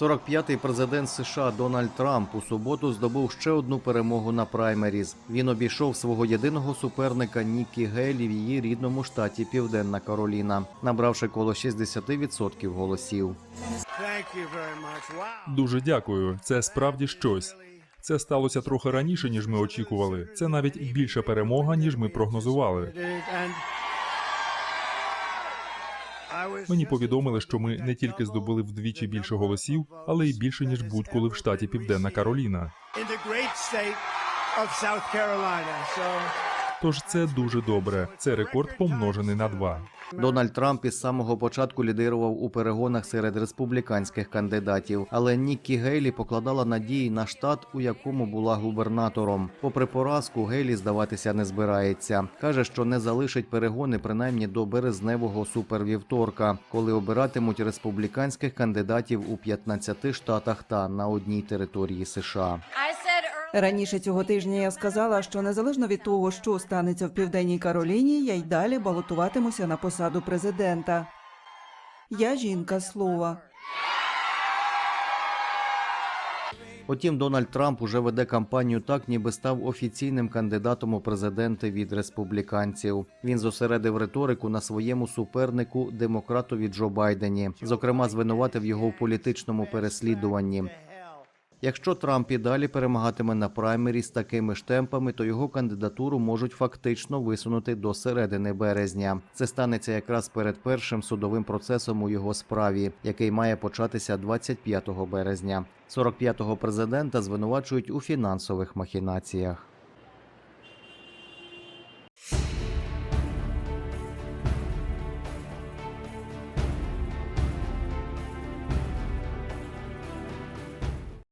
45-й президент США Дональд Трамп у суботу здобув ще одну перемогу на праймеріз. Він обійшов свого єдиного суперника Нікі Гейлі в її рідному штаті Південна Кароліна, набравши коло 60% голосів. Дуже дякую. Це справді щось. Це сталося трохи раніше, ніж ми очікували. Це навіть більша перемога, ніж ми прогнозували. Мені повідомили, що ми не тільки здобули вдвічі більше голосів, але й більше ніж будь-коли в штаті Південна Кароліна. Тож це дуже добре. Це рекорд помножений на два. Дональд Трамп із самого початку лідирував у перегонах серед республіканських кандидатів, але Ніккі Гейлі покладала надії на штат, у якому була губернатором. Попри поразку, Гейлі здаватися не збирається. каже, що не залишить перегони принаймні до березневого супервівторка, коли обиратимуть республіканських кандидатів у 15 штатах та на одній території США. Раніше цього тижня я сказала, що незалежно від того, що станеться в південній Кароліні, я й далі балотуватимуся на посаду президента. Я жінка слова. Утім, Дональд Трамп уже веде кампанію так, ніби став офіційним кандидатом у президенти від республіканців. Він зосередив риторику на своєму супернику, демократові Джо Байдені. Зокрема, звинуватив його в політичному переслідуванні. Якщо Трамп і далі перемагатиме на праймері з такими ж темпами, то його кандидатуру можуть фактично висунути до середини березня. Це станеться якраз перед першим судовим процесом у його справі, який має початися 25 березня. 45-го президента звинувачують у фінансових махінаціях.